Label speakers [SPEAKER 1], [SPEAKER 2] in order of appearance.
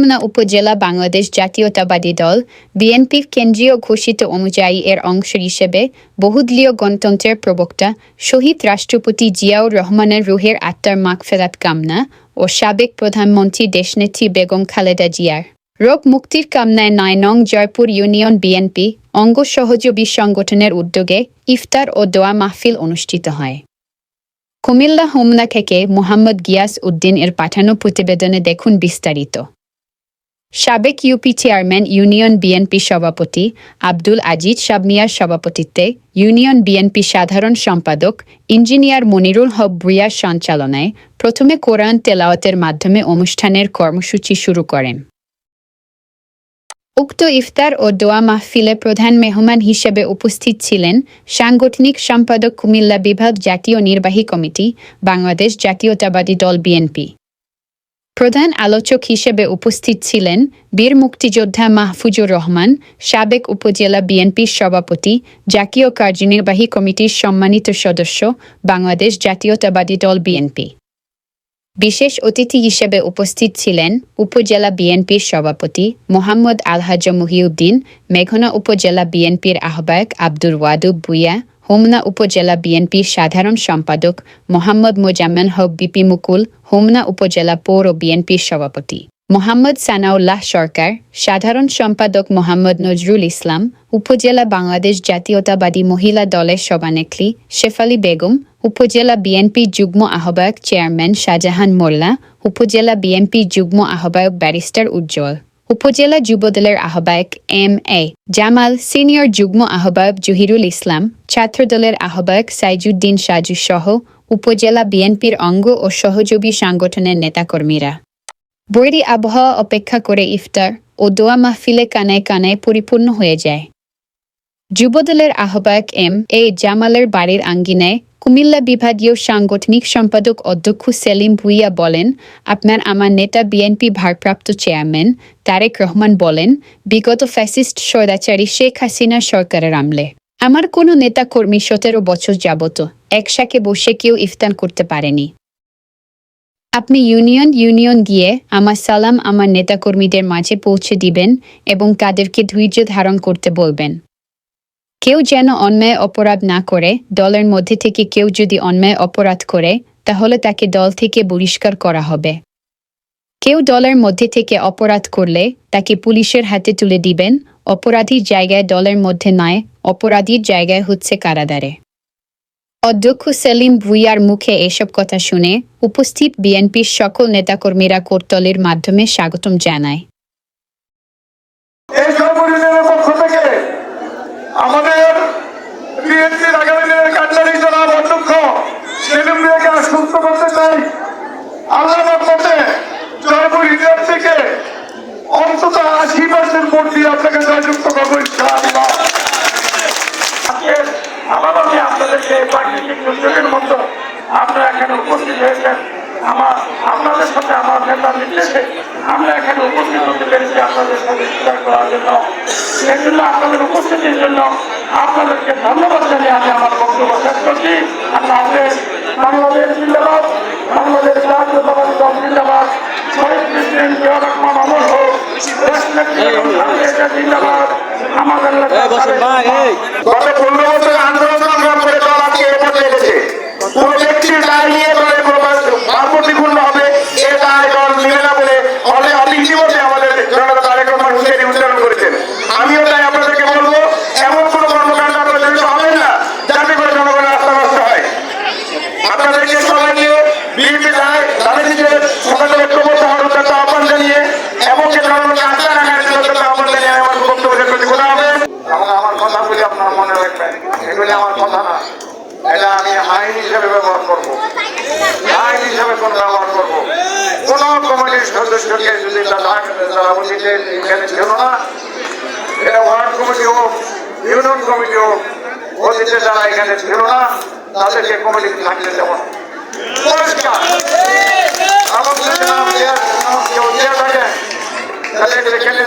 [SPEAKER 1] হোমনা উপজেলা বাংলাদেশ জাতীয়তাবাদী দল বিএনপির কেন্দ্রীয় ঘোষিত অনুযায়ী এর অংশ হিসেবে বহুদলীয় গণতন্ত্রের প্রবক্তা শহীদ রাষ্ট্রপতি জিয়াউর রহমানের রুহের আত্মার মাগফেরাত কামনা ও সাবেক প্রধানমন্ত্রী দেশনেত্রী বেগম খালেদা জিয়ার রোগ মুক্তির কামনায় নয় নং জয়পুর ইউনিয়ন বিএনপি অঙ্গ সহযোগী সংগঠনের উদ্যোগে ইফতার ও দোয়া মাহফিল অনুষ্ঠিত হয় কুমিল্লা হোমনা থেকে মোহাম্মদ গিয়াস উদ্দিন এর পাঠানো প্রতিবেদনে দেখুন বিস্তারিত সাবেক ইউপি চেয়ারম্যান ইউনিয়ন বিএনপি সভাপতি আব্দুল আজিজ সাবমিয়ার সভাপতিত্বে ইউনিয়ন বিএনপি সাধারণ সম্পাদক ইঞ্জিনিয়ার মনিরুল হক ভুইয়ার সঞ্চালনায় প্রথমে কোরআন তেলাওয়াতের মাধ্যমে অনুষ্ঠানের কর্মসূচি শুরু করেন। উক্ত ইফতার ও দোয়া মাহফিলে প্রধান মেহমান হিসেবে উপস্থিত ছিলেন সাংগঠনিক সম্পাদক কুমিল্লা বিভাগ জাতীয় নির্বাহী কমিটি, বাংলাদেশ জাতীয়তাবাদী দল বিএনপি প্রধান আলোচক হিসেবে উপস্থিত ছিলেন বীর মুক্তিযোদ্ধা মাহফুজুর রহমান, সাবেক উপজেলা বিএনপির সভাপতি, জাতীয় কার্যনির্বাহী কমিটির সম্মানিত সদস্য, বাংলাদেশ জাতীয়তাবাদী দল বিএনপি। বিশেষ অতিথি হিসেবে উপস্থিত ছিলেন উপজেলা বিএনপির সভাপতি মোহাম্মদ আলহাজ মহিউদ্দিন, মেঘনা উপজেলা বিএনপির আহ্বায়ক আব্দুর ওয়াদুব ভুইয়া হোমনা উপজেলা বিএনপির সাধারণ সম্পাদক মোহাম্মদ মোজাম্মেন হক বিপি মুকুল, হোমনা উপজেলা পৌর বিএনপির সভাপতি। মোহাম্মদ সানাউল্লাহ সরকার, সাধারণ সম্পাদক মোহাম্মদ নজরুল ইসলাম, উপজেলা বাংলাদেশ জাতীয়তাবাদী মহিলা দলের সভানেত্রী শেফালি বেগম, উপজেলা বিএনপি যুগ্ম আহ্বায়ক চেয়ারম্যান শাহজাহান মোল্লা, উপজেলা বিএনপি যুগ্ম আহ্বায়ক ব্যারিস্টার উজ্জ্বল। উপজেলা যুবদলের আহ্বায়ক এম এ জামাল, সিনিয়র যুগ্ম আহ্বায়ক জহিরুল ইসলাম, ছাত্রদলের আহ্বায়ক সাইজুদ্দিন সাজু সহ উপজেলা বিএনপির অঙ্গ ও সহযোগী সংগঠনের নেতাকর্মীরা। বৈরী আবহাওয়া অপেক্ষা করে ইফতার ও দোয়া মাহফিলে কানায় কানায় পরিপূর্ণ হয়ে যায়। যুবদলের আহ্বায়ক এম এ জামালের বাড়ির আঙ্গিনায় কুমিল্লা বিভাগীয় সাংগঠনিক সম্পাদক অধ্যক্ষ সেলিম ভুইয়া বলেন, আপনার আমার নেতা বিএনপি ভারপ্রাপ্ত চেয়ারম্যান তারেক রহমান বলেন, বিগত ফ্যাসিস্ট স্বৈরাচারী শেখ হাসিনা সরকারের আমলে। আমার কোনো নেতা কর্মী সতেরো বছর যাবত একসাথে বসে কেউ ইফতার করতে পারেনি। আপনি ইউনিয়ন ইউনিয়ন গিয়ে আমার সালাম আমার নেতাকর্মীদের মাঝে পৌঁছে দিবেন এবং তাদেরকে ধৈর্য ধারণ করতে বলবেন। কেউ যেন অন্যায় অপরাধ না করে দলের মধ্যে থেকে কেউ যদি অন্যায় অপরাধ করে, তাহলে তাকে দল থেকে বহিষ্কার করা হবে। কেউ দলের মধ্যে থেকে অপরাধ করলে তাকে পুলিশের হাতে তুলে দিবেন, অপরাধীর জায়গায় দলের মধ্যে নয়, অপরাধীর জায়গায় হচ্ছে কারাদারে অধ্যক্ষ সেলিম ভুইয়ার মুখে এসব কথা শুনে উপস্থিত বিএনপির সকল নেতাকর্মীরা কোর্তলের মাধ্যমে স্বাগতম জানায়
[SPEAKER 2] এই জনপরিষদের পক্ষ থেকে আমাদের বিএনপির আগামী দিনের কান্ডারি জনাব অধ্যক্ষ সেলিম মিয়াকে সুস্থ করতে চাই আল্লাহ মতে জয়পুর ইন্ডিয়ার থেকে অন্তত আশি পার্সেন্ট ভোট আপনাকে জয়যুক্ত করব, ইনশাআল্লাহ। আজকে আবারও আপনাদেরকে প্রাকৃতিক দুর্যোগের মতো আপনারা এখানে উপস্থিত হয়েছেন। আমার আপনাদের সাথে আমার নেতার নির্দেশে আমরা এখানে উপস্থিত হতে পেরেছি আপনাদের সাথে করার জন্য। সেই জন্য আপনাদের উপস্থিতির জন্য আপনাদেরকে ধন্যবাদ জানিয়ে আমি আমার বক্তব্য শেষ করছি। আল্লাহ হাফেজ। গত পনেরো বছর নিয়ে দলের কোনো ভাবমূর্তিপূর্ণ হবে এ দায় দল নিবে না বলে অনেক অতি ইতিমধ্যে আমাদের জনতা তারেক রহমান হুঁশিয়ারি উচ্চারণ করেছেন আমিও তাই আপনাদেরকে বলব এমন কোনো কর্মকাণ্ড আপনারা জড়িত হবেন না যাতে করে জনগণের রাস্তা নষ্ট হয় আপনাদেরকে সবাই নিয়ে বিএনপি দায় তাদের নিজের সকালে ঐক্যবদ্ধ হওয়ার উদ্যোক্ত আহ্বান জানিয়ে এবং যে জনগণকে আস্থা রাখার জন্য উদ্যোক্ত আহ্বান জানিয়ে আমি আমার বক্তব্য শেষ করছি খোলা হবে এবং আমার কথাগুলি আপনারা মনে রাখবেন এগুলি আমার কথা না। এটা আমি আইন হিসেবে ব্যবহার করব। আইন হিসেবে কোন ব্যবহার করব। কোন কমিটির সদস্যকে যদি তারা অতীতে এখানে ছিল না। এটা ওয়ার্ড কমিটি হোক, ইউনিয়ন কমিটি হোক, অতীতে যারা এখানে ছিল না, তাদেরকে কমিটি থাকতে দেব। পরিষ্কার। যদি নাম কেউ কেটে